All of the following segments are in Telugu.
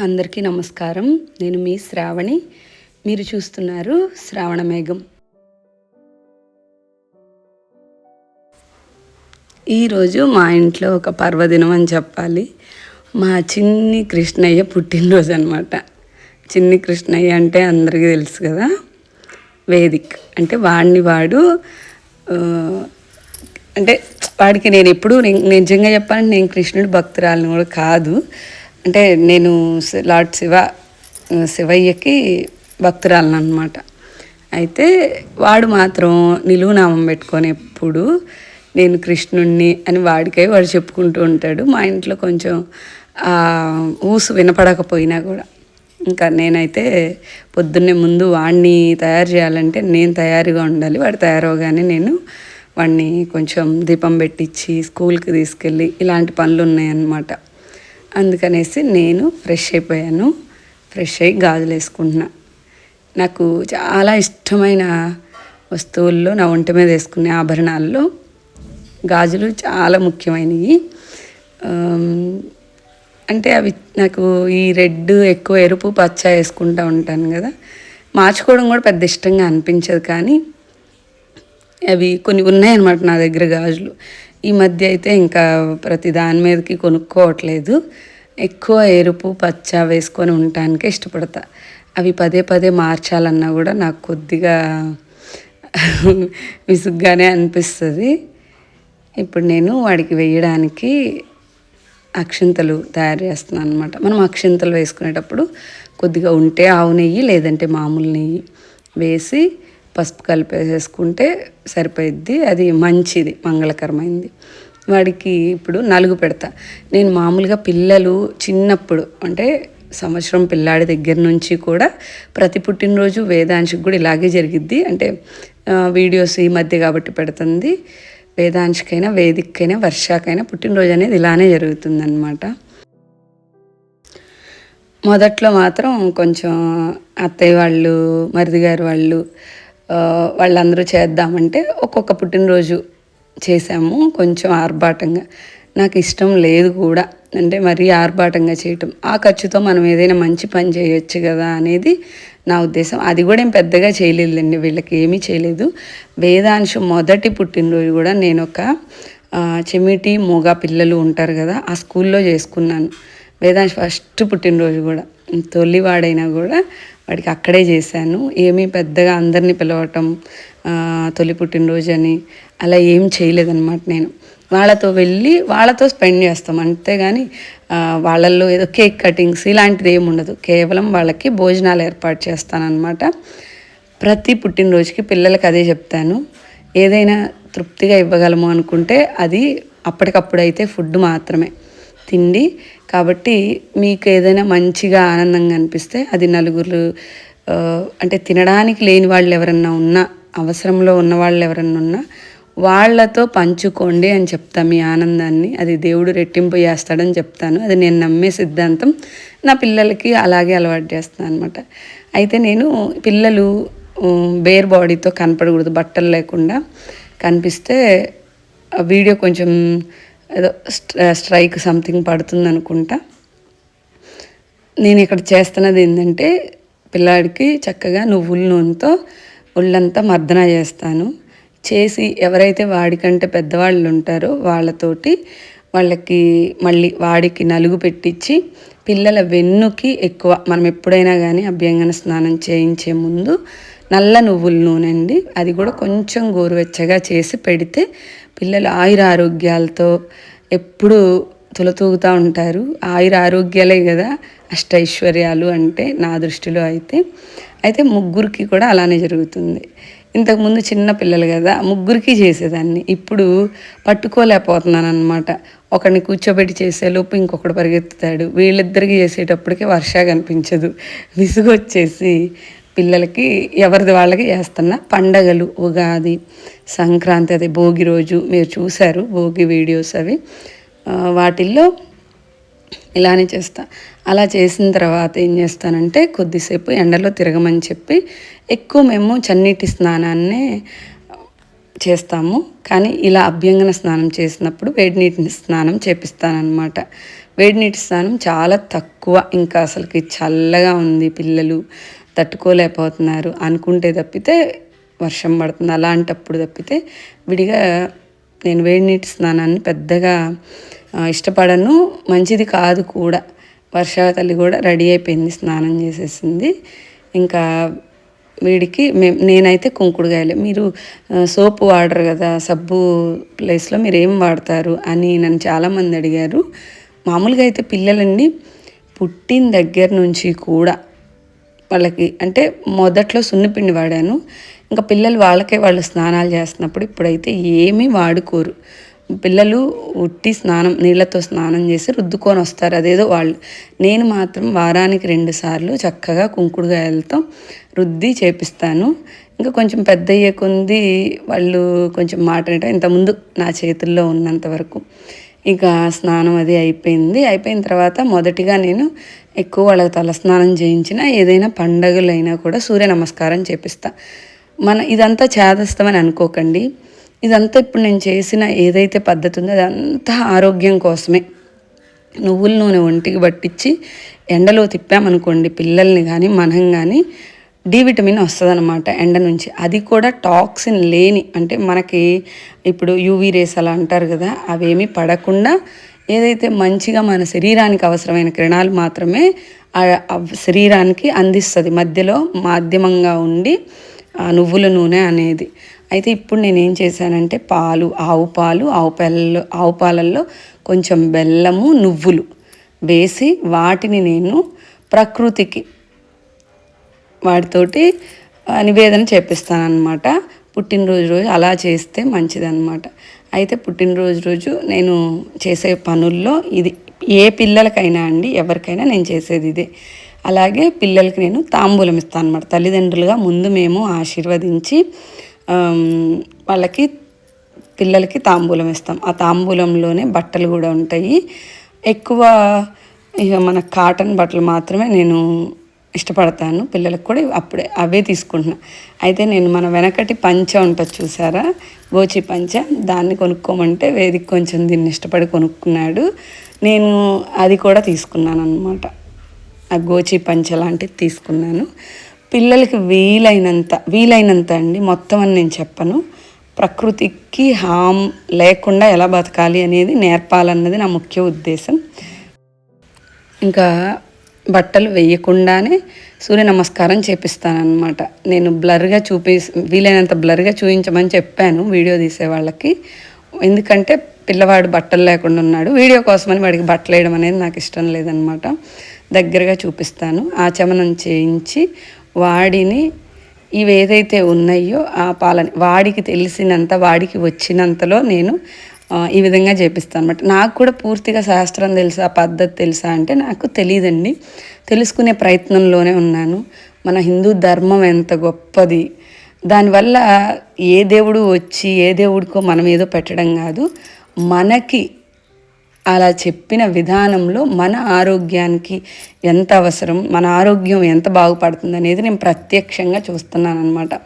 అందరికీ నమస్కారం. నేను మీ శ్రావణి. మీరు చూస్తున్నారు శ్రావణ మేఘం. ఈరోజు మా ఇంట్లో ఒక పర్వదినం అని చెప్పాలి. మా చిన్ని కృష్ణయ్య పుట్టినరోజు అనమాట చిన్ని కృష్ణయ్య అంటే అందరికీ తెలుసు కదా. వేదిక్. అంటే వాడిని వాడు అంటే వాడికి నేను ఎప్పుడు నిజంగా చెప్పాలంటే నేను కృష్ణుడు భక్తురాలను కూడా కాదు. అంటే నేను లార్డ్ శివ శివయ్యకి భక్తురాలను అనమాట అయితే వాడు మాత్రం నిలువునామం పెట్టుకొని ఎప్పుడు నేను కృష్ణుణ్ణి అని వాడికై వాడు చెప్పుకుంటూ ఉంటాడు. మా ఇంట్లో కొంచెం ఊసు వినపడకపోయినా కూడా. ఇంకా నేనైతే పొద్దున్నే ముందు వాడిని తయారు చేయాలంటే నేను తయారుగా ఉండాలి. వాడు తయారవగానే నేను వాడిని కొంచెం దీపం పెట్టించి స్కూల్కి తీసుకెళ్ళి ఇలాంటి పనులు ఉన్నాయన్నమాట అందుకనేసి నేను ఫ్రెష్ అయిపోయాను. ఫ్రెష్ అయ్యి గాజులు వేసుకుంటున్నా. నాకు చాలా ఇష్టమైన వస్తువుల్లో నా ఒంటి మీద వేసుకునే ఆభరణాల్లో గాజులు చాలా ముఖ్యమైనవి. అంటే అవి నాకు ఈ రెడ్ ఎక్కువ ఎరుపు పచ్చ వేసుకుంటూ ఉంటాను కదా. మార్చుకోవడం కూడా పెద్ద ఇష్టంగా అనిపించదు కానీ అవి కొన్ని ఉన్నాయన్నమాట నా దగ్గర గాజులు. ఈ మధ్య అయితే ఇంకా ప్రతి దాని మీదకి కొనుక్కోవట్లేదు. ఎక్కువ ఎరుపు పచ్చ వేసుకొని ఉండటానికే ఇష్టపడతా. అవి పదే పదే మార్చాలన్నా కూడా నాకు కొద్దిగా విసుగ్గానే అనిపిస్తుంది. ఇప్పుడు నేను వాడికి వేయడానికి అక్షింతలు తయారు చేస్తున్నాను అనమాట మనం అక్షింతలు వేసుకునేటప్పుడు కొద్దిగా ఉంటే ఆవు నెయ్యి లేదంటే మామూలు నెయ్యి వేసి పసుపు కలిపేసేసుకుంటే సరిపోయిద్ది. అది మంచిది మంగళకరమైంది. వాడికి ఇప్పుడు నలుగు పెడతా. నేను మామూలుగా పిల్లలు చిన్నప్పుడు అంటే సంవత్సరం పిల్లాడి దగ్గర నుంచి కూడా ప్రతి పుట్టినరోజు వేదాంశకు కూడా ఇలాగే జరిగిద్ది. అంటే వీడియోస్ ఈ మధ్య కాబట్టి పెడుతుంది. వేదాంశకైనా వేదికైనా వర్షాకైనా పుట్టినరోజు అనేది ఇలానే జరుగుతుందన్నమాట. మొదట్లో మాత్రం కొంచెం అత్తయ్య వాళ్ళు మరిది గారు వాళ్ళు వాళ్ళందరూ చేద్దామంటే ఒక్కొక్క పుట్టినరోజు చేసాము కొంచెం ఆర్భాటంగా. నాకు ఇష్టం లేదు కూడా. అంటే మరీ ఆర్భాటంగా చేయటం. ఆ ఖర్చుతో మనం ఏదైనా మంచి పని చేయొచ్చు కదా అనేది నా ఉద్దేశం. అది కూడా ఏం పెద్దగా చేయలేదండి వీళ్ళకి ఏమీ చేయలేదు. వేదాంశు మొదటి పుట్టినరోజు కూడా నేను ఒక చెమిటి మూగ పిల్లలు ఉంటారు కదా ఆ స్కూల్లో చేసుకున్నాను. వేదాంశ్ ఫస్ట్ పుట్టినరోజు కూడా. తొలివాడైనా కూడా వాడికి అక్కడే చేశాను. ఏమీ పెద్దగా అందరినీ పిలవటం తొలి పుట్టినరోజు అని అలా ఏం చేయలేదన్నమాట నేను. వాళ్ళతో వెళ్ళి వాళ్ళతో స్పెండ్ చేస్తాం. అంతేగాని వాళ్ళల్లో ఏదో కేక్ కటింగ్స్ ఇలాంటిది ఏమి ఉండదు. కేవలం వాళ్ళకి భోజనాలు ఏర్పాటు చేస్తానన్నమాట. ప్రతి పుట్టినరోజుకి పిల్లలకి అదే చెప్తాను. ఏదైనా తృప్తిగా ఇవ్వగలము అనుకుంటే అది అప్పటికప్పుడు అయితే ఫుడ్ మాత్రమే. తిండి. కాబట్టి మీకు ఏదైనా మంచిగా ఆనందంగా అనిపిస్తే అది నలుగురు అంటే తినడానికి లేని వాళ్ళు ఎవరన్నా ఉన్నా అవసరంలో ఉన్న వాళ్ళు ఎవరన్నా ఉన్నా వాళ్ళతో పంచుకోండి అని చెప్తా మీ ఆనందాన్ని. అది దేవుడు రెట్టింపు చేస్తాడని చెప్తాను. అది నేను నమ్మే సిద్ధాంతం. నా పిల్లలకి అలాగే అలవాటు చేస్తాను అనమాట అయితే నేను పిల్లలు బేర్ బాడీతో కనపడకూడదు బట్టలు లేకుండా కనిపిస్తే వీడియో కొంచెం ఏదో స్ట్ర- స్ట్రైక్ సంథింగ్ పడుతుంది అనుకుంటా నేను ఇక్కడ చేస్తున్నది ఏంటంటే పిల్లాడికి చక్కగా నువ్వుల నూనెతో ఒళ్ళంతా మర్దన చేస్తాను. చేసి ఎవరైతే వాడికంటే పెద్దవాళ్ళు ఉంటారో వాళ్ళతోటి వాళ్ళకి మళ్ళీ వాడికి నలుగు పెట్టించి పిల్లల వెన్నుకి ఎక్కువ మనం ఎప్పుడైనా కానీ అభ్యంగన స్నానం చేయించే ముందు నల్ల నువ్వుల నూనె అండి. అది కూడా కొంచెం గోరువెచ్చగా చేసి పెడితే పిల్లలు ఆయుర ఆరోగ్యాలతో ఎప్పుడూ తులతూగుతూ ఉంటారు. ఆయుర ఆరోగ్యాలే కదా అష్టైశ్వర్యాలు అంటే నా దృష్టిలో అయితే. అయితే ముగ్గురికి కూడా అలానే జరుగుతుంది. ఇంతకుముందు చిన్న పిల్లలు కదా ముగ్గురికి చేసేదాన్ని. ఇప్పుడు పట్టుకోలేకపోతున్నాను అనమాట ఒకరిని కూర్చోబెట్టి చేసేలోపు ఇంకొకడు పరిగెత్తుతాడు. వీళ్ళిద్దరికి చేసేటప్పటికే వర్ష కనిపించదు. విసుగొచ్చేసి పిల్లలకి ఎవరిది వాళ్ళకి చేస్తున్న పండగలు ఉగాది సంక్రాంతి అది భోగి రోజు మీరు చూశారు భోగి వీడియోస్ అవి. వాటిల్లో ఇలానే చేస్తా. అలా చేసిన తర్వాత ఏం చేస్తానంటే కొద్దిసేపు ఎండలో తిరగమని చెప్పి ఎక్కువ మేము చన్నీటి స్నానాన్నే చేస్తాము. కానీ ఇలా అభ్యంగన స్నానం చేసినప్పుడు వేడి నీటిని స్నానం చేపిస్తానన్నమాట. వేడి నీటి స్నానం చాలా తక్కువ ఇంకా అసలుకి చల్లగా ఉంది పిల్లలు. తట్టుకోలేకపోతున్నారు అనుకుంటే తప్పితే వర్షం పడుతుంది. అలాంటప్పుడు తప్పితే విడిగా నేను వేడి నీటి స్నానాన్ని పెద్దగా ఇష్టపడను. మంచిది కాదు కూడా. వర్షావతల్లి కూడా రెడీ అయిపోయింది స్నానం చేసేసింది. ఇంకా వీడికి మేము నేనైతే కుంకుడుగాయలే. మీరు సోప్ సోపు వాడరు కదా సబ్బు ప్లేస్లో మీరు ఏం వాడతారు అని నన్ను చాలామంది అడిగారు. మామూలుగా అయితే పిల్లలండి పుట్టిన దగ్గర నుంచి కూడా వాళ్ళకి అంటే మొదట్లో సున్నిపిండి వాడాను. ఇంకా పిల్లలు వాళ్ళకే వాళ్ళు స్నానాలు చేస్తున్నప్పుడు ఇప్పుడైతే ఏమీ వాడుకోరు. పిల్లలు ఉట్టి స్నానం నీళ్ళతో స్నానం చేసి రుద్దుకొని వస్తారు. అదేదో వాళ్ళు. నేను మాత్రం వారానికి రెండు సార్లు చక్కగా కుంకుడుగాయలతో రుద్ది చేపిస్తాను. ఇంకా కొంచెం పెద్ద అయ్యే కొంది వాళ్ళు కొంచెం మాట ఇంతకుముందు నా చేతుల్లో ఉన్నంత వరకు. ఇక స్నానం అది అయిపోయింది. అయిపోయిన తర్వాత మొదటిగా నేను ఎక్కువ వాళ్ళకి తలస్నానం చేయించినా ఏదైనా పండగలైనా కూడా సూర్య నమస్కారం చేపిస్తా. మన ఇదంతా చేదస్తామని అనుకోకండి. ఇదంతా ఇప్పుడు నేను చేసిన ఏదైతే పద్ధతి ఉందో అదంతా ఆరోగ్యం కోసమే. నువ్వుల నూనె ఒంటికి పట్టించి ఎండలో తిప్పామనుకోండి పిల్లల్ని కానీ మనం కానీ డి విటమిన్ వస్తుందన్నమాట ఎండ నుంచి. అది కూడా టాక్సిన్ లేని అంటే మనకి ఇప్పుడు యూవీ రేస్ అలా అంటారు కదా అవేమీ పడకుండా ఏదైతే మంచిగా మన శరీరానికి అవసరమైన కిరణాలు మాత్రమే శరీరానికి అందిస్తుంది. మధ్యలో మాధ్యమంగా ఉండి ఆ నువ్వుల నూనె అనేది. అయితే ఇప్పుడు నేను ఏం చేశానంటే పాలు ఆవు పాలు ఆవు పాలలో ఆవు పాలల్లో కొంచెం బెల్లము నువ్వులు వేసి వాటిని నేను ప్రకృతికి వాటితోటి నివేదన చేపిస్తానన్నమాట. పుట్టినరోజు రోజు అలా చేస్తే మంచిదన్నమాట. అయితే పుట్టినరోజు రోజు నేను చేసే పనుల్లో ఇది ఏ పిల్లలకైనా అండి ఎవరికైనా నేను చేసేది ఇదే. అలాగే పిల్లలకి నేను తాంబూలం ఇస్తాను అనమాట తల్లిదండ్రులుగా ముందు మేము ఆశీర్వదించి వాళ్ళకి పిల్లలకి తాంబూలం ఇస్తాం. ఆ తాంబూలంలోనే బట్టలు కూడా ఉంటాయి. ఎక్కువ ఇక మన కాటన్ బట్టలు మాత్రమే నేను ఇష్టపడతాను. పిల్లలకు కూడా అప్పుడే అవే తీసుకుంటున్నా. అయితే నేను మన వెనకటి పంచ ఉంటుంది చూసారా? గోచి పంచ. దాన్ని కొనుక్కోమంటే వేదిక కొంచెం దీన్ని ఇష్టపడి కొనుక్కున్నాడు. నేను అది కూడా తీసుకున్నాను అనమాట ఆ గోచి పంచ లాంటిది తీసుకున్నాను. పిల్లలకి వీలైనంత వీలైనంత అండి మొత్తం అని నేను చెప్పను. ప్రకృతికి హామ్ లేకుండా ఎలా బతకాలి అనేది నేర్పాలన్నది నా ముఖ్య ఉద్దేశం. ఇంకా బట్టలు వేయకుండానే సూర్య నమస్కారం చేపిస్తానన్నమాట. నేను బ్లర్గా చూపి వీలైనంత బ్లర్గా చూపించమని చెప్పాను వీడియో తీసే వాళ్ళకి. ఎందుకంటే పిల్లవాడు బట్టలు లేకుండా ఉన్నాడు. వీడియో కోసమని వాడికి బట్టలు వేయడం అనేది నాకు ఇష్టం లేదనమాట దగ్గరగా చూపిస్తాను. ఆచమనం చేయించి వాడిని ఇవి ఏదైతే ఉన్నాయో ఆ పాలని వాడికి తెలిసినంత వాడికి వచ్చినంతలో నేను ఈ విధంగా చేపిస్తాను అనమాట నాకు కూడా పూర్తిగా శాస్త్రం తెలుసా పద్ధతి తెలుసా అంటే నాకు తెలియదండి తెలుసుకునే ప్రయత్నంలోనే ఉన్నాను. మన హిందూ ధర్మం ఎంత గొప్పది. దానివల్ల ఏ దేవుడు వచ్చి ఏ దేవుడికో మనం ఏదో పెట్టడం కాదు. మనకి అలా చెప్పిన విధానంలో మన ఆరోగ్యానికి ఎంత అవసరం మన ఆరోగ్యం ఎంత బాగుపడుతుంది అనేది నేను ప్రత్యక్షంగా చూస్తున్నాను అనమాట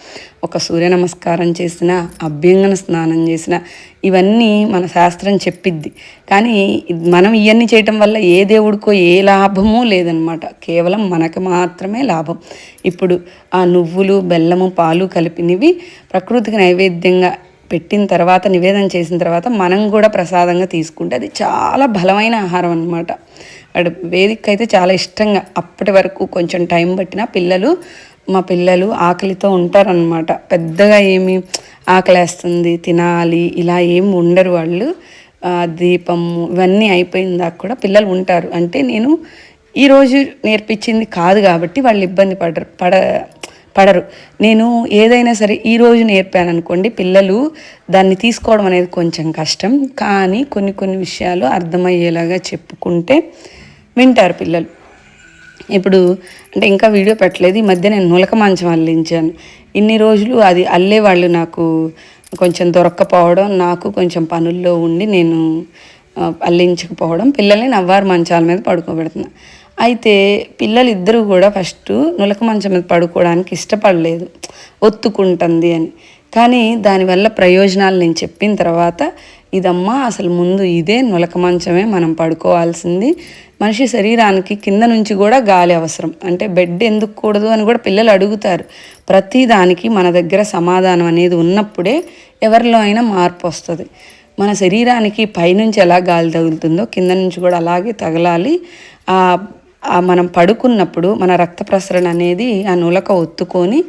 ఒక సూర్య నమస్కారం చేసిన అభ్యంగన స్నానం చేసిన ఇవన్నీ మన శాస్త్రం చెప్పిద్ది. కానీ మనం ఇవన్నీ చేయటం వల్ల ఏ దేవుడికో ఏ లాభమూ లేదనమాట కేవలం మనకు మాత్రమే లాభం. ఇప్పుడు ఆ నువ్వులు బెల్లము పాలు కలిపినవి ప్రకృతికి నైవేద్యంగా పెట్టిన తర్వాత నివేదన చేసిన తర్వాత మనం కూడా ప్రసాదంగా తీసుకుంటే అది చాలా బలమైన ఆహారం అనమాట వాడు వేదిక అయితే చాలా ఇష్టంగా అప్పటి వరకు కొంచెం టైం పట్టినా పిల్లలు మా పిల్లలు ఆకలితో ఉంటారనమాట పెద్దగా ఏమి ఆకలేస్తుంది తినాలి ఇలా ఏమి ఉండరు వాళ్ళు. దీపము ఇవన్నీ అయిపోయిన దాకా కూడా పిల్లలు ఉంటారు. అంటే నేను ఈరోజు నేర్పించింది కాదు కాబట్టి వాళ్ళు ఇబ్బంది పడరు పడ పడరు. నేను ఏదైనా సరే ఈ రోజు నేర్పాను అనుకోండి పిల్లలు దాన్ని తీసుకోవడం అనేది కొంచెం కష్టం. కానీ కొన్ని కొన్ని విషయాలు అర్థమయ్యేలాగా చెప్పుకుంటే వింటారు పిల్లలు. ఇప్పుడు అంటే ఇంకా వీడియో పెట్టలేదు. ఈ మధ్య నేను నులక మంచం అల్లించాను. ఇన్ని రోజులు అది అల్లేవాళ్ళు నాకు కొంచెం దొరక్కపోవడం నాకు కొంచెం పనుల్లో ఉండి నేను అల్లించకపోవడం పిల్లల్ని నవ్వారు మంచాల మీద పడుకోబెడుతున్నా. అయితే పిల్లలు కూడా ఫస్ట్ నులక మంచం మీద పడుకోవడానికి ఇష్టపడలేదు. ఒత్తుకుంటుంది అని. కానీ దానివల్ల ప్రయోజనాలు నేను చెప్పిన తర్వాత ఇదమ్మా అసలు ముందు ఇదే నులక మంచమే మనం పడుకోవాల్సింది. మనిషి శరీరానికి కింద నుంచి కూడా గాలి అవసరం. అంటే బెడ్ ఎందుకు కూడదు అని కూడా పిల్లలు అడుగుతారు. ప్రతి దానికి మన దగ్గర సమాధానం అనేది ఉన్నప్పుడే ఎవరిలో అయినా మార్పు వస్తుంది. మన శరీరానికి పైనుంచి ఎలా గాలి తగులుతుందో కింద నుంచి కూడా అలాగే తగలాలి. ఆ మనం పడుకున్నప్పుడు మన రక్త ప్రసరణ అనేది ఆ నులక ఒత్తుకొని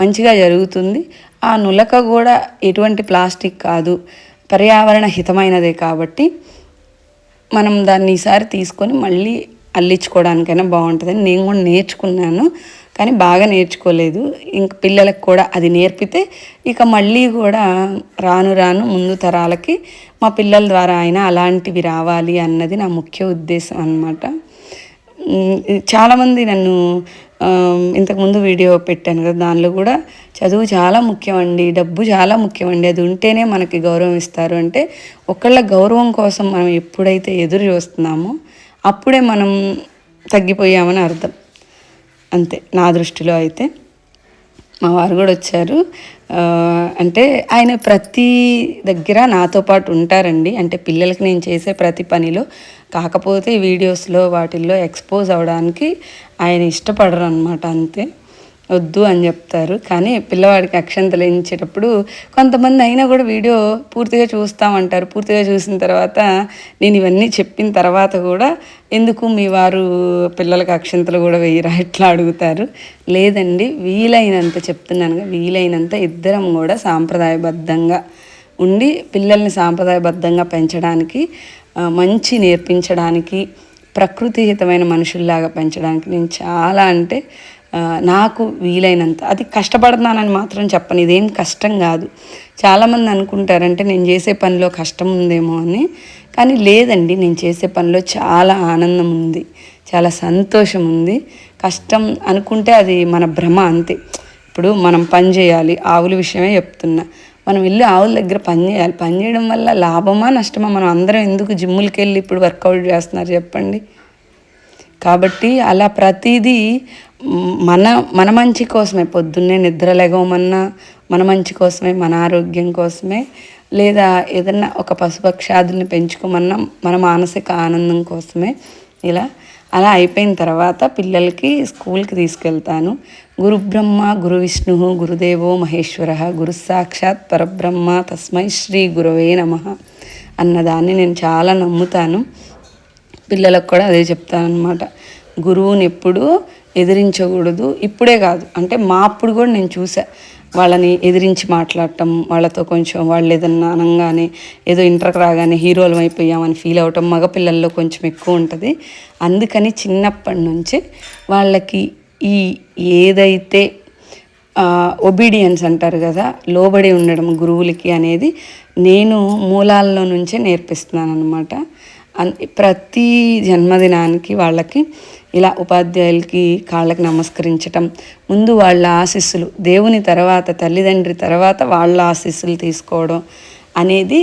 మంచిగా జరుగుతుంది. ఆ నులక కూడా ఎటువంటి ప్లాస్టిక్ కాదు పర్యావరణ హితమైనదే కాబట్టి మనం దాన్ని ఈసారి తీసుకొని మళ్ళీ అల్లించుకోవడానికైనా బాగుంటుందని నేను కూడా నేర్చుకున్నాను కానీ బాగా నేర్చుకోలేదు. ఇంక పిల్లలకు కూడా అది నేర్పితే ఇక మళ్ళీ కూడా రాను రాను ముందు తరాలకి మా పిల్లల ద్వారా అయినా అలాంటివి రావాలి అన్నది నా ముఖ్య ఉద్దేశం అనమాట చాలామంది నన్ను ఇంతకుముందు వీడియో పెట్టాను కదా దానిలో కూడా చదువు చాలా ముఖ్యమండి డబ్బు చాలా ముఖ్యమండి. అది ఉంటేనే మనకి గౌరవం ఇస్తారు. అంటే ఒకళ్ళ గౌరవం కోసం మనం ఎప్పుడైతే ఎదురు చూస్తున్నామో అప్పుడే మనం తగ్గిపోయామని అర్థం. అంతే నా దృష్టిలో అయితే. మా వారు కూడా వచ్చారు. అంటే ఆయన ప్రతి దగ్గర నాతో పాటు ఉంటారండి. అంటే పిల్లలకి నేను చేసే ప్రతి పనిలో కాకపోతే వీడియోస్లో వాటిల్లో ఎక్స్పోజ్ అవడానికి ఆయన ఇష్టపడరు అనమాట అంతే. వద్దు అని చెప్తారు. కానీ పిల్లవాడికి అక్షంతలు వేయించేటప్పుడు కొంతమంది అయినా కూడా వీడియో పూర్తిగా చూస్తామంటారు. పూర్తిగా చూసిన తర్వాత నేను ఇవన్నీ చెప్పిన తర్వాత కూడా ఎందుకు మీ వారు పిల్లలకు అక్షంతలు కూడా వేయరా ఇట్లా అడుగుతారు. లేదండి వీలైనంత చెప్తున్నాను వీలైనంత ఇద్దరం కూడా సాంప్రదాయబద్ధంగా ఉండి పిల్లల్ని సాంప్రదాయబద్ధంగా పెంచడానికి మంచి నేర్పించడానికి ప్రకృతిహితమైన మనుషుల్లాగా పెంచడానికి నేను చాలా అంటే నాకు వీలైనంత అది కష్టపడుతున్నానని మాత్రం చెప్పను ఇదేం కష్టం కాదు. చాలామంది అనుకుంటారంటే నేను చేసే పనిలో కష్టం ఉందేమో అని కానీ లేదండి నేను చేసే పనిలో చాలా ఆనందం ఉంది చాలా సంతోషం ఉంది. కష్టం అనుకుంటే అది మన భ్రమ అంతే. ఇప్పుడు మనం పని చేయాలి ఆవుల విషయమే చెప్తున్నా. మనం వెళ్ళి ఆవుల దగ్గర పని చేయాలి. పని చేయడం వల్ల లాభమా నష్టమా? మనం అందరం ఎందుకు జిమ్ములకి వెళ్ళి ఇప్పుడు వర్కౌట్ చేస్తున్నారు చెప్పండి. కాబట్టి అలా ప్రతిదీ మన మన మంచి కోసమే. పొద్దున్నే నిద్ర లేగమన్నా మన మంచి కోసమే మన ఆరోగ్యం కోసమే. లేదా ఏదన్నా ఒక పశుపక్షాదుల్ని పెంచుకోమన్నా మన మానసిక ఆనందం కోసమే. ఇలా అలా అయిపోయిన తర్వాత పిల్లలకి స్కూల్కి తీసుకెళ్తాను. గురుబ్రహ్మ గురు విష్ణు గురుదేవో మహేశ్వర గురు సాక్షాత్ పరబ్రహ్మ తస్మై శ్రీ గురవే నమ అన్నదాన్ని నేను చాలా నమ్ముతాను. పిల్లలకు కూడా అదే చెప్తాను గురువుని ఎప్పుడు ఎదిరించకూడదు. ఇప్పుడే కాదు. అంటే మా అప్పుడు కూడా నేను చూసా. వాళ్ళని ఎదిరించి మాట్లాడటం వాళ్ళతో కొంచెం వాళ్ళు ఏదన్నా అనగానే ఏదో ఇంటర్కి రాగానే హీరోలు అయిపోయామని ఫీల్ అవటం మగపిల్లల్లో కొంచెం ఎక్కువ ఉంటుంది. అందుకని చిన్నప్పటి నుంచి వాళ్ళకి ఈ ఏదైతే ఒబీడియన్స్ అంటారు కదా లోబడి ఉండడం గురువులకి అనేది నేను మూలాల్లో నుంచే నేర్పిస్తున్నాను అనమాట ప్రతి జన్మదినానికి వాళ్ళకి ఇలా ఉపాధ్యాయులకి కాళ్ళకి నమస్కరించటం ముందు వాళ్ళ ఆశీస్సులు దేవుని తర్వాత తల్లిదండ్రి తర్వాత వాళ్ళ ఆశీస్సులు తీసుకోవడం అనేది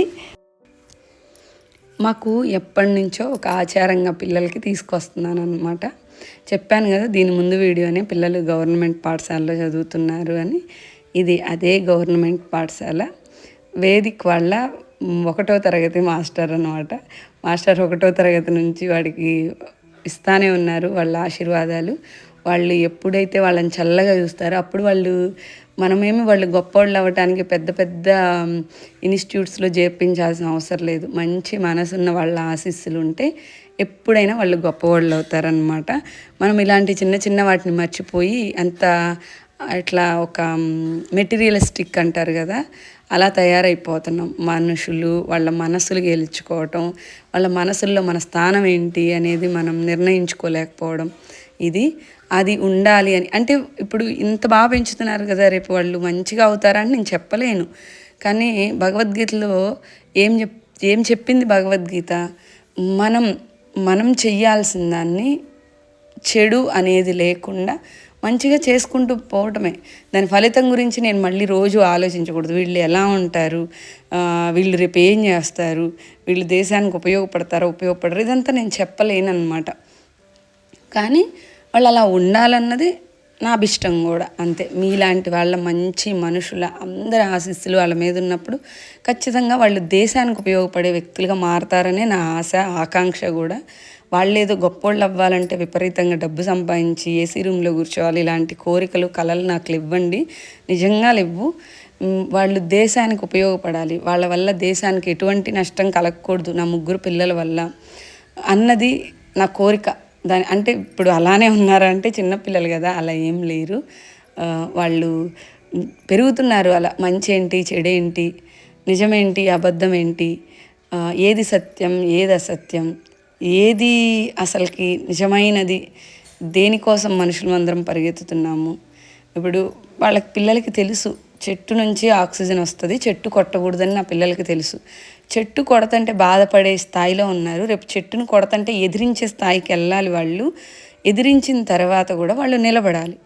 మాకు ఎప్పటి నుంచో ఒక ఆచారంగా పిల్లలకి తీసుకొస్తున్నాను అనమాట చెప్పాను కదా దీని ముందు వీడియోనే పిల్లలు గవర్నమెంట్ పాఠశాలలో చదువుతున్నారు అని. ఇది అదే గవర్నమెంట్ పాఠశాల. వేదిక్ వాళ్ళ ఒకటో తరగతి మాస్టర్ అనమాట మాస్టర్ ఒకటో తరగతి నుంచి వాడికి ఇస్తానే ఉన్నారు వాళ్ళ ఆశీర్వాదాలు. వాళ్ళు ఎప్పుడైతే వాళ్ళని చల్లగా చూస్తారో అప్పుడు వాళ్ళు మనమేమి వాళ్ళు గొప్పవాళ్ళు అవ్వటానికి పెద్ద పెద్ద ఇన్స్టిట్యూట్స్లో చేర్పించాల్సిన అవసరం లేదు. మంచి మనసున్న వాళ్ళ ఆశీస్సులు ఉంటే ఎప్పుడైనా వాళ్ళు గొప్పవాళ్ళు అవుతారనమాట మనం ఇలాంటి చిన్న చిన్న వాటిని మర్చిపోయి అంత ఇట్లా ఒక మెటీరియలిస్టిక్ అంటారు కదా అలా తయారైపోతున్నాం. మనుషులు వాళ్ళ మనసులు గెలుచుకోవటం వాళ్ళ మనసుల్లో మన స్థానం ఏంటి అనేది మనం నిర్ణయించుకోలేకపోవడం. ఇది అది ఉండాలి అని. అంటే ఇప్పుడు ఇంత బాగా పెంచుతున్నారు కదా రేపు వాళ్ళు మంచిగా అవుతారని నేను చెప్పలేను. కానీ భగవద్గీతలో ఏం చెప్ ఏం చెప్పింది భగవద్గీత? మనం మనం చెయ్యాల్సిన దాన్ని చెడు అనేది లేకుండా మంచిగా చేసుకుంటూ పోవటమే. దాని ఫలితం గురించి నేను మళ్ళీ రోజు ఆలోచించకూడదు. వీళ్ళు ఎలా ఉంటారు? వీళ్ళు రేపు ఏం చేస్తారు? వీళ్ళు దేశానికి ఉపయోగపడతారో? ఉపయోగపడరు. ఇదంతా నేను చెప్పలేను అనమాట కానీ వాళ్ళు అలా ఉండాలన్నది నా అభిష్టం కూడా అంతే. మీలాంటి వాళ్ళ మంచి మనుషుల అందరి ఆశీస్సులు వాళ్ళ మీద ఉన్నప్పుడు ఖచ్చితంగా వాళ్ళు దేశానికి ఉపయోగపడే వ్యక్తులుగా మారతారనే నా ఆశ ఆకాంక్ష కూడా. వాళ్ళు ఏదో గొప్పోళ్ళు అవ్వాలంటే విపరీతంగా డబ్బు సంపాదించి ఏసీ రూమ్లో కూర్చోవాలి ఇలాంటి కోరికలు కళలు నాకు ఇవ్వండి నిజంగా లేవు వాళ్ళు దేశానికి ఉపయోగపడాలి. వాళ్ళ వల్ల దేశానికి ఎటువంటి నష్టం కలగకూడదు నా ముగ్గురు పిల్లల వల్ల. అన్నది నా కోరిక. దాని అంటే ఇప్పుడు అలానే ఉన్నారా అంటే చిన్నపిల్లలు కదా అలా ఏం లేరు. వాళ్ళు పెరుగుతున్నారు అలా మంచి ఏంటి చెడేంటి నిజమేంటి అబద్ధం ఏంటి ఏది సత్యం ఏది అసత్యం ఏది అసలుకి నిజమైనది దేనికోసం మనుషులు అందరం పరిగెత్తుతున్నాము. ఇప్పుడు వాళ్ళకి పిల్లలకి తెలుసు చెట్టు నుంచి ఆక్సిజన్ వస్తుంది చెట్టు కొట్టకూడదని నా పిల్లలకి తెలుసు. చెట్టు కొడతంటే బాధపడే స్థాయిలో ఉన్నారు. రేపు చెట్టును కొడతంటే ఎదిరించే స్థాయికి వెళ్ళాలి వాళ్ళు. ఎదిరించిన తర్వాత కూడా వాళ్ళు నిలబడాలి.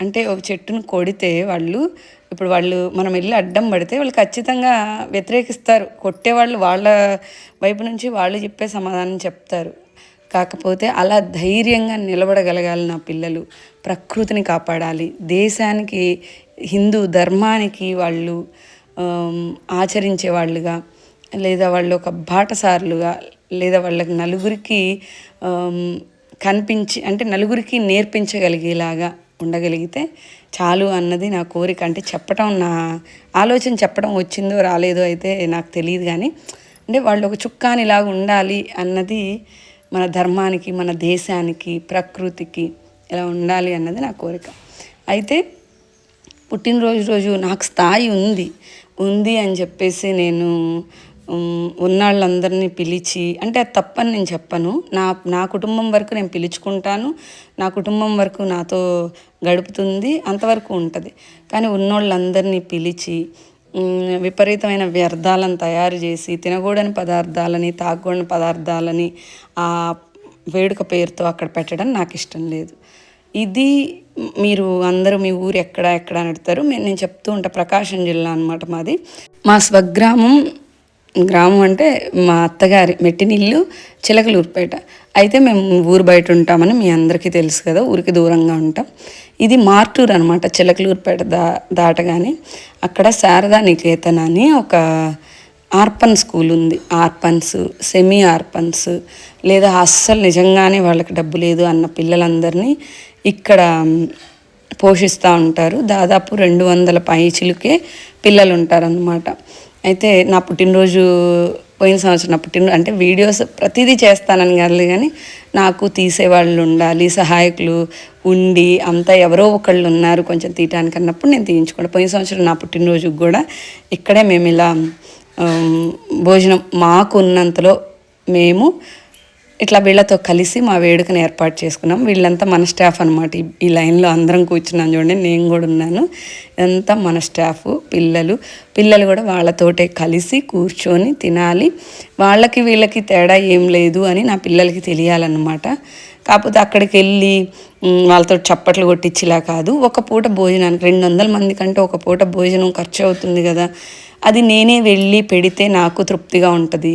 అంటే ఒక చెట్టును కొడితే వాళ్ళు ఇప్పుడు వాళ్ళు మనం వెళ్ళి అడ్డం పడితే వాళ్ళు ఖచ్చితంగా వ్యతిరేకిస్తారు. కొట్టేవాళ్ళు వాళ్ళ వైపు నుంచి వాళ్ళు చెప్పే సమాధానం చెప్తారు. కాకపోతే అలా ధైర్యంగా నిలబడగలగాలి నా పిల్లలు. ప్రకృతిని కాపాడాలి. దేశానికి హిందూ ధర్మానికి వాళ్ళు ఆచరించే వాళ్ళుగా లేదా వాళ్ళు ఒక బాటసారులుగా లేదా వాళ్ళకి నలుగురికి కనిపించి అంటే నలుగురికి నేర్పించగలిగేలాగా ఉండగలిగితే చాలు అన్నది నా కోరిక. అంటే చెప్పటం నా ఆలోచన చెప్పడం వచ్చిందో రాలేదో అయితే నాకు తెలియదు కానీ అంటే వాళ్ళు ఒక చుక్కానిలాగా ఉండాలి అన్నది మన ధర్మానికి మన దేశానికి ప్రకృతికి ఇలా ఉండాలి అన్నది నా కోరిక. అయితే పుట్టినరోజు రోజు నాకు స్థాయి ఉంది. ఉంది అని చెప్పేసి నేను ఉన్నాళ్ళందరినీ పిలిచి అంటే అది తప్పని నేను చెప్పను. నా నా కుటుంబం వరకు నేను పిలుచుకుంటాను. నా కుటుంబం వరకు నాతో గడుపుతుంది అంతవరకు ఉంటుంది. కానీ ఉన్నోళ్ళందరినీ పిలిచి విపరీతమైన వ్యర్థాలను తయారు చేసి తినకూడని పదార్థాలని తాగకూడని పదార్థాలని ఆ వేడుక పేరుతో అక్కడ పెట్టడం నాకు ఇష్టం లేదు. ఇది మీరు అందరూ మీ ఊరు ఎక్కడ ఎక్కడ అని అడుగుతారు. నేను చెప్తూ ఉంటా ప్రకాశం జిల్లా అనమాట మాది. మా స్వగ్రామం గ్రామం అంటే మా అత్తగారి మెట్టినిల్లు చిలకలూరుపేట. అయితే మేము ఊరు బయట ఉంటామని మీ అందరికీ తెలుసు కదా ఊరికి దూరంగా ఉంటాం. ఇది మార్టూర్ అనమాట చిలకలూరుపేట దా దాటగానే. అక్కడ శారదా నికేతన్ అని ఒక ఆర్పన్ స్కూల్ ఉంది. ఆర్పన్స్ సెమీ ఆర్పన్స్ లేదా అస్సలు నిజంగానే వాళ్ళకి డబ్బు లేదు అన్న పిల్లలందరినీ ఇక్కడ పోషిస్తూ ఉంటారు. దాదాపు రెండు వందల పైచిలుకే పిల్లలు ఉంటారనమాట అయితే నా పుట్టినరోజు పోయిన సంవత్సరం నా పుట్టినరోజు అంటే వీడియోస్ ప్రతిదీ చేస్తానని కాదు కానీ నాకు తీసేవాళ్ళు ఉండాలి సహాయకులు ఉండి అంతా ఎవరో ఒకళ్ళు ఉన్నారు కొంచెం తీయటానికి అన్నప్పుడు నేను తీయించుకోండి పోయిన సంవత్సరం నా పుట్టినరోజుకి కూడా ఇక్కడే మేము ఇలా భోజనం మాకు ఉన్నంతలో మేము ఇట్లా వీళ్ళతో కలిసి మా వేడుకను ఏర్పాటు చేసుకున్నాం. వీళ్ళంతా మన స్టాఫ్ అనమాట ఈ లైన్లో అందరం కూర్చున్నాం చూడండి. నేను కూడా ఉన్నాను. ఇదంతా మన స్టాఫ్ పిల్లలు. పిల్లలు కూడా వాళ్ళతోటే కలిసి కూర్చొని తినాలి. వాళ్ళకి వీళ్ళకి తేడా ఏం లేదు అని నా పిల్లలకి తెలియాలన్నమాట. కాకపోతే అక్కడికి వెళ్ళి వాళ్ళతో చప్పట్లు కొట్టించిలా కాదు. ఒక పూట భోజనానికి రెండు వందల మంది కంటే ఒక పూట భోజనం ఖర్చు అవుతుంది కదా. అది నేనే వెళ్ళి పెడితే నాకు తృప్తిగా ఉంటుంది.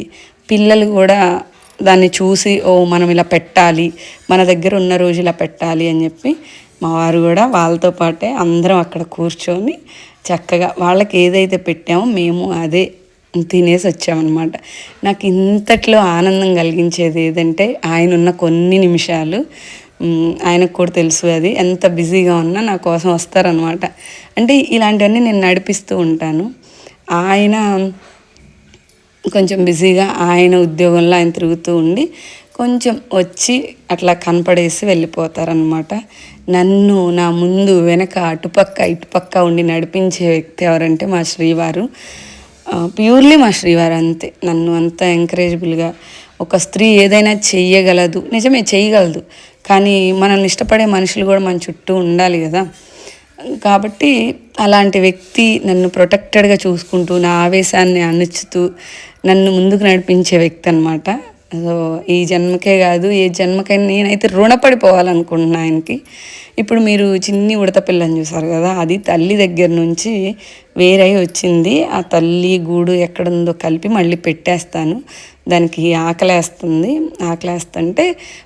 పిల్లలు కూడా దాన్ని చూసి ఓ మనం ఇలా పెట్టాలి మన దగ్గర ఉన్న రోజు ఇలా పెట్టాలి అని చెప్పి మా వారు కూడా వాళ్ళతో పాటే అందరం అక్కడ కూర్చొని చక్కగా వాళ్ళకి ఏదైతే పెట్టామో మేము అదే తినేసి వచ్చామన్నమాట. నాకు ఇంతట్లో ఆనందం కలిగించేది ఏదంటే ఆయన ఉన్న కొన్ని నిమిషాలు ఆయనకు కూడా తెలుసు అది ఎంత బిజీగా ఉన్నా నా కోసం వస్తారనమాట అంటే ఇలాంటివన్నీ నేను నడిపిస్తూ ఉంటాను. ఆయన కొంచెం బిజీగా ఆయన ఉద్యోగంలో ఆయన తిరుగుతూ ఉండి కొంచెం వచ్చి అట్లా కనపడేసి వెళ్ళిపోతారనమాట నన్ను నా ముందు వెనక అటుపక్క ఇటుపక్క ఉండి నడిపించే వ్యక్తి ఎవరంటే మా శ్రీవారు. ప్యూర్లీ మా శ్రీవారు అంతే. నన్ను అంత ఎంకరేజబుల్గా ఒక స్త్రీ ఏదైనా చెయ్యగలదు. నిజమే చేయగలదు కానీ మనల్ని ఇష్టపడే మనుషులు కూడా మన చుట్టూ ఉండాలి కదా. కాబట్టి అలాంటి వ్యక్తి నన్ను ప్రొటెక్టెడ్గా చూసుకుంటూ నా ఆవేశాన్ని అణుచుతూ నన్ను ముందుకు నడిపించే వ్యక్తి అనమాట సో ఈ జన్మకే కాదు ఏ జన్మకైనా నేనైతే రుణపడిపోవాలనుకుంటున్నా ఆయనకి. ఇప్పుడు మీరు చిన్ని ఉడత పిల్లని చూసారు కదా అది తల్లి దగ్గర నుంచి వేరై వచ్చింది. ఆ తల్లి గూడు ఎక్కడుందో కలిపి మళ్ళీ పెట్టేస్తాను. దానికి ఆకలేస్తుంది. ఆకలేస్తుంటే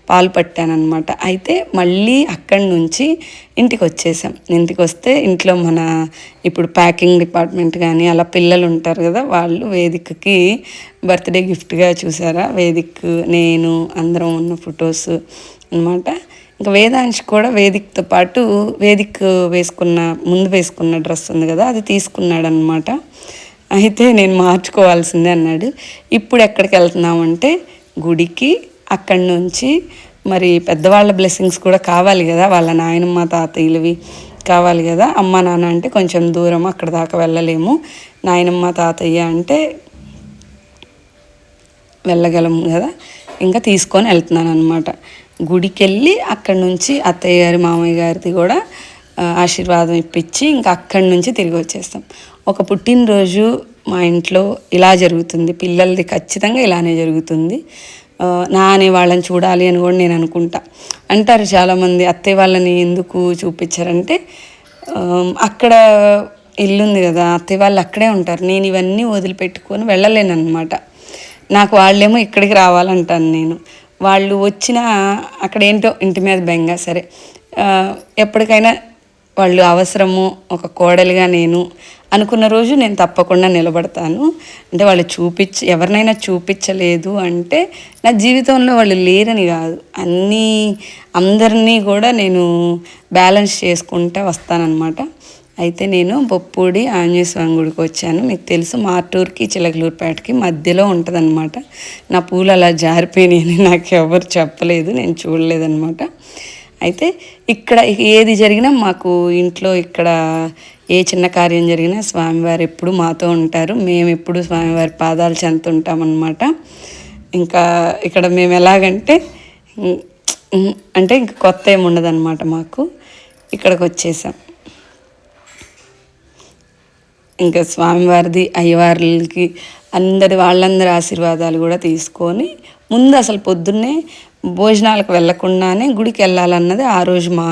పాలు పట్టానమాట అయితే మళ్ళీ అక్కడి నుంచి ఇంటికి వచ్చేసాం ఇంటికి వస్తే ఇంట్లో మన ఇప్పుడు ప్యాకింగ్ డిపార్ట్మెంట్ కానీ అలా పిల్లలు ఉంటారు కదా వాళ్ళు వేదికకి బర్త్డే గిఫ్ట్గా చూసారా? వేదిక్ నేను అందరం ఉన్న ఫొటోస్ అనమాట ఇంకా వేదాంశ్ కూడా వేదికతో పాటు వేదిక్ వేసుకున్న ముందు వేసుకున్న డ్రెస్ ఉంది కదా అది తీసుకున్నాడు అనమాట అయితే నేను మార్చుకోవాల్సిందే అన్నాడు. ఇప్పుడు ఎక్కడికి వెళ్తున్నామంటే గుడికి అక్కడి నుంచి మరి పెద్దవాళ్ళ బ్లెస్సింగ్స్ కూడా కావాలి కదా వాళ్ళ నాయనమ్మ తాతయ్యలవి కావాలి కదా. అమ్మ నాన్న అంటే కొంచెం దూరం అక్కడ దాకా వెళ్ళలేము. నాయనమ్మ తాతయ్య అంటే వెళ్ళగలము కదా. ఇంకా తీసుకొని వెళ్తున్నాను అనమాట గుడికి వెళ్ళి అక్కడి నుంచి అత్తయ్య గారి మామయ్య గారిది కూడా ఆశీర్వాదం ఇప్పించి ఇంకా అక్కడి నుంచి తిరిగి వచ్చేస్తాం. ఒక పుట్టినరోజు మా ఇంట్లో ఇలా జరుగుతుంది. పిల్లలది ఖచ్చితంగా ఇలానే జరుగుతుంది. నా అనే వాళ్ళని చూడాలి అని కూడా నేను అనుకుంటా. అంటారు చాలామంది అత్తయ్య వాళ్ళని ఎందుకు చూపించారంటే అక్కడ ఇల్లుంది కదా అత్తయ్య వాళ్ళు అక్కడే ఉంటారు. నేను ఇవన్నీ వదిలిపెట్టుకొని వెళ్ళలేను అనమాట నాకు వాళ్ళేమో ఇక్కడికి రావాలంటాను నేను. వాళ్ళు వచ్చిన అక్కడ ఏంటో ఇంటి మీద బెంగ సరే. ఎప్పటికైనా వాళ్ళు అవసరము ఒక కోడలిగా నేను అనుకున్న రోజు నేను తప్పకుండా నిలబడతాను. అంటే వాళ్ళు చూపించ ఎవరినైనా చూపించలేదు అంటే నా జీవితంలో వాళ్ళు లేరని కాదు. అన్నీ అందరినీ కూడా నేను బ్యాలెన్స్ చేసుకుంటూ వస్తానన్నమాట. అయితే నేను బొప్పూడి ఆంజనేయ స్వామి గుడికి వచ్చాను. మీకు తెలుసు మార్టూర్కి చిలకలూరుపేటకి మధ్యలో ఉంటుందన్నమాట. నా పూలు అలా జారిపోయినాయని నాకు ఎవరు చెప్పలేదు నేను చూడలేదన్నమాట. అయితే ఇక్కడ ఏది జరిగినా మాకు ఇంట్లో ఇక్కడ ఏ చిన్న కార్యం జరిగినా స్వామివారు ఎప్పుడు మాతో ఉంటారు. మేము ఎప్పుడు స్వామివారి పాదాలు చెందుతుంటామన్నమాట ఇంకా ఇక్కడ మేము ఎలాగంటే అంటే ఇంకా కొత్త ఏమి ఉండదన్నమాట మాకు. ఇక్కడికి వచ్చేసాం. ఇంకా స్వామివారిది అయ్యవార్లకి అందరి వాళ్ళందరి ఆశీర్వాదాలు కూడా తీసుకొని ముందు అసలు పొద్దున్నే భోజనాలకు వెళ్ళకుండానే గుడికి వెళ్ళాలన్నది ఆ రోజు మా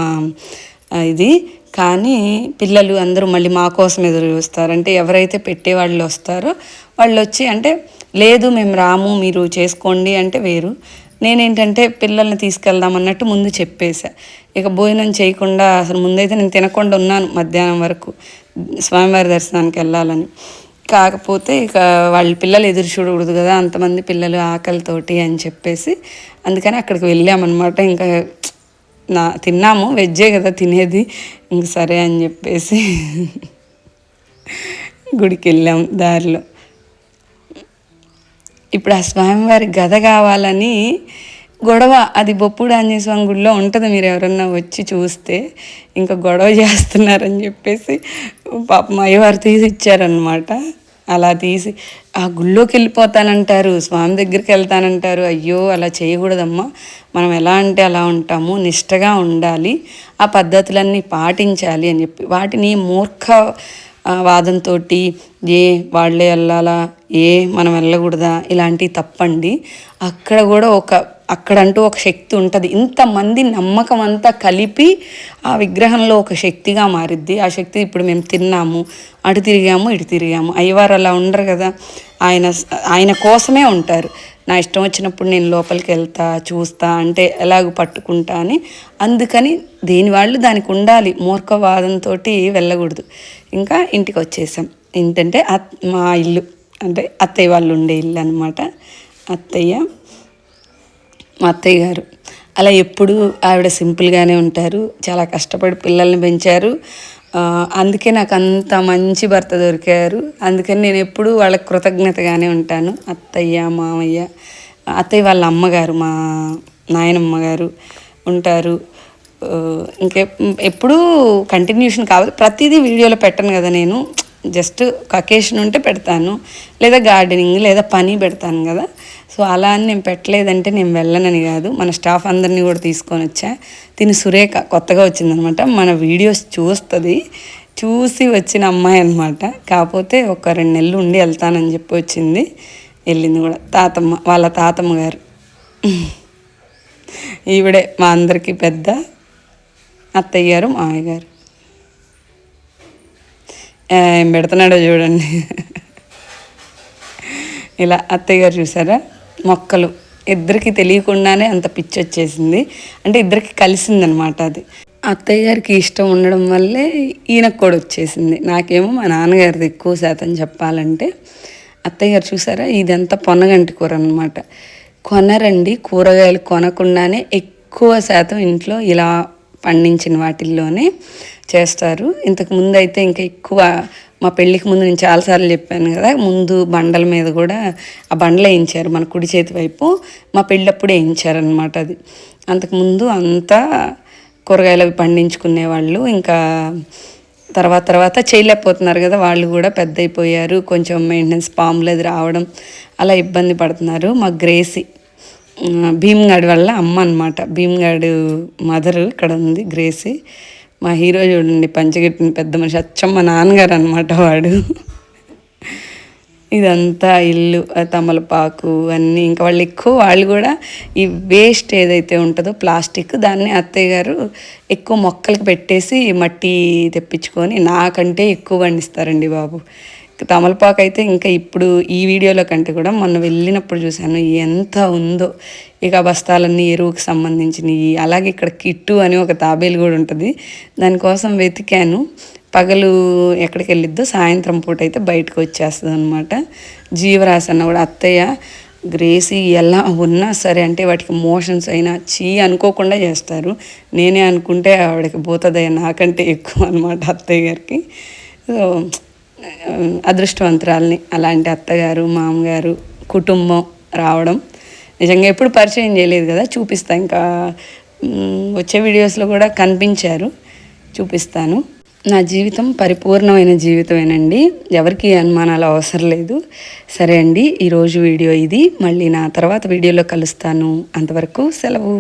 ఇది. కానీ పిల్లలు అందరూ మళ్ళీ మా కోసం ఎదురు చూస్తారు. అంటే ఎవరైతే పెట్టేవాళ్ళు వస్తారో వాళ్ళు వచ్చి అంటే లేదు మేము రాము మీరు చేసుకోండి అంటే వేరు. నేనేంటంటే పిల్లల్ని తీసుకెళ్దాం అన్నట్టు ముందు చెప్పేశా. ఇక భోజనం చేయకుండా అసలు ముందైతే నేను తినకుండా ఉన్నాను మధ్యాహ్నం వరకు స్వామివారి దర్శనానికి వెళ్ళాలని. కాకపోతే ఇక వాళ్ళ పిల్లలు ఎదురు చూడకూడదు కదా అంతమంది పిల్లలు ఆకలితోటి అని చెప్పేసి అందుకని అక్కడికి వెళ్ళామన్నమాట. ఇంకా నా తిన్నాము వెజ్జే కదా తినేది ఇంక సరే అని చెప్పేసి గుడికి వెళ్ళాం దారిలో. ఇప్పుడు ఆ స్వామివారి గద కావాలని గొడవ అది బొప్పుడు ఆంజనేయ స్వామి గుడిలో ఉంటుంది మీరు ఎవరన్నా వచ్చి చూస్తే ఇంకా గొడవ చేస్తున్నారని చెప్పేసి పాపం అయ్యవారు తీసి ఇచ్చారనమాట అలా తీసి ఆ గుళ్ళోకి వెళ్ళిపోతానంటారు స్వామి దగ్గరికి వెళ్తానంటారు అయ్యో అలా చేయకూడదమ్మా. మనం ఎలా అంటే అలా ఉంటాము నిష్టగా ఉండాలి ఆ పద్ధతులన్నీ పాటించాలి అని చెప్పి వాటిని మూర్ఖ వాదంతో ఏ వాళ్ళే వెళ్ళాలా? ఏ మనం వెళ్ళకూడదా? ఇలాంటివి తప్పండి. అక్కడ కూడా ఒక అక్కడంటూ ఒక శక్తి ఉంటుంది. ఇంతమంది నమ్మకం అంతా కలిపి ఆ విగ్రహంలో ఒక శక్తిగా మారిద్ది. ఆ శక్తి ఇప్పుడు మేము తిన్నాము అటు తిరిగాము ఇటు తిరిగాము. అయ్యవారు అలా ఉండరు కదా. ఆయన ఆయన కోసమే ఉంటారు. నా ఇష్టం వచ్చినప్పుడు నేను లోపలికి వెళ్తా చూస్తా అంటే ఎలాగ పట్టుకుంటా అని. అందుకని దేని వాళ్ళు దానికి ఉండాలి. మూర్ఖవాదంతో వెళ్ళకూడదు. ఇంకా ఇంటికి వచ్చేసాం. ఏంటంటే మా ఇల్లు అంటే అత్తయ్య వాళ్ళు ఉండే ఇల్లు అనమాట అత్తయ్య మా అత్తయ్య గారు. అలా ఎప్పుడూ ఆవిడ సింపుల్గానే ఉంటారు. చాలా కష్టపడి పిల్లల్ని పెంచారు. అందుకే నాకు అంత మంచి భర్త దొరికారు. అందుకని నేను ఎప్పుడూ వాళ్ళకి కృతజ్ఞతగానే ఉంటాను. అత్తయ్య మామయ్య అత్తయ్య వాళ్ళ అమ్మగారు మా నాయనమ్మ గారు ఉంటారు. ఇంకే ఎప్పుడూ కంటిన్యూషన్ కావాలి ప్రతిదీ వీడియోలో పెట్టను కదా నేను. జస్ట్ కకేషన్ అకేషన్ ఉంటే పెడతాను. లేదా గార్డెనింగ్ లేదా పని పెడతాను కదా. సో అలా అని నేను పెట్టలేదంటే నేను వెళ్ళనని కాదు. మన స్టాఫ్ అందరినీ కూడా తీసుకొని వచ్చా. తిని సురేఖ కొత్తగా వచ్చిందనమాట. మన వీడియోస్ చూస్తుంది. చూసి వచ్చిన అమ్మాయి అనమాట కాకపోతే ఒక రెండు నెలలు ఉండి వెళ్తానని చెప్పి వచ్చింది. వెళ్ళింది కూడా. తాతమ్మ వాళ్ళ తాతమ్మ గారు. ఈవిడే మా అందరికీ పెద్ద అత్తయ్య గారు మామయ్య గారు. ఏం పెడుతున్నాడో చూడండి. ఇలా అత్తయ్య గారు చూసారా? మొక్కలు. ఇద్దరికి తెలియకుండానే అంత పిచ్చి వచ్చేసింది. అంటే ఇద్దరికి కలిసిందనమాట అది. అత్తయ్య గారికి ఇష్టం ఉండడం వల్లే ఈయనకు కూడా వచ్చేసింది. నాకేమో మా నాన్నగారిది ఎక్కువ శాతం చెప్పాలంటే. అత్తయ్య గారు చూసారా? ఇదంతా పొన్నగంటి కూర అనమాట కొనరండి. కూరగాయలు కొనకుండానే ఎక్కువ శాతం ఇంట్లో ఇలా పండించిన వాటిల్లోనే చేస్తారు. ఇంతకు ముందు అయితే ఇంకా ఎక్కువ మా పెళ్ళికి ముందు నేను చాలాసార్లు చెప్పాను కదా ముందు బండల మీద కూడా ఆ బండలు వేయించారు మన కుడి చేతి వైపు. మా పెళ్ళప్పుడు వేయించారనమాట అది. అంతకుముందు అంతా కూరగాయలు అవి పండించుకునే వాళ్ళు ఇంకా తర్వాత తర్వాత చేయలేకపోతున్నారు కదా వాళ్ళు కూడా పెద్ద అయిపోయారు కొంచెం మెయింటెనెన్స్ పాములు అది రావడం అలా ఇబ్బంది పడుతున్నారు. మా గ్రేసీ భీమ్గాడి వల్ల అమ్మ అనమాట భీమ్గాడు మదర్ ఇక్కడ ఉంది గ్రేసీ. మా హీరో చూడండి పంచగట్టిన పెద్ద మనిషి అచ్చం మా నాన్నగారు అనమాట వాడు. ఇదంతా ఇల్లు తమలపాకు అన్నీ. ఇంకా వాళ్ళు ఎక్కువ వాళ్ళు కూడా ఈ వేస్ట్ ఏదైతే ఉంటుందో ప్లాస్టిక్ దాన్ని అత్తయ్య గారు ఎక్కువ మొక్కలకు పెట్టేసి మట్టి తెప్పించుకొని నాకంటే ఎక్కువ పండిస్తారండి బాబు. తమలపాకు అయితే ఇంకా ఇప్పుడు ఈ వీడియోలో కంటే కూడా మొన్న వెళ్ళినప్పుడు చూశాను ఎంత ఉందో. ఇక బస్తాలన్నీ ఎరువుకి సంబంధించినవి అలాగే ఇక్కడ కిట్టు అని ఒక తాబేలు కూడా ఉంటుంది. దానికోసం వెతికాను. పగలు ఎక్కడికి వెళ్ళిద్దో సాయంత్రం పూట అయితే బయటకు వచ్చేస్తుంది అనమాట జీవరాశి అన్న కూడా అత్తయ్య గ్రేసీ ఎలా ఉన్నా సరే అంటే వాటికి మోషన్స్ అయినా చీ అనుకోకుండా చేస్తారు. నేనే అనుకుంటే ఆవిడకి పోతుందయ్యా నాకంటే ఎక్కువ అనమాట అత్తయ్య గారికి. సో అదృష్టవంతురాల్ని అలాంటి అత్తగారు మామగారు కుటుంబం రావడం నిజంగా ఎప్పుడు పరిచయం చేయలేదు కదా చూపిస్తా ఇంకా వచ్చే వీడియోస్లో కూడా కనిపించారు చూపిస్తాను. నా జీవితం పరిపూర్ణమైన జీవితమేనండి ఎవరికి అనుమానాలు అవసరం లేదు. సరే అండి ఈరోజు వీడియో ఇది మళ్ళీ నా తర్వాత వీడియోలో కలుస్తాను అంతవరకు సెలవు.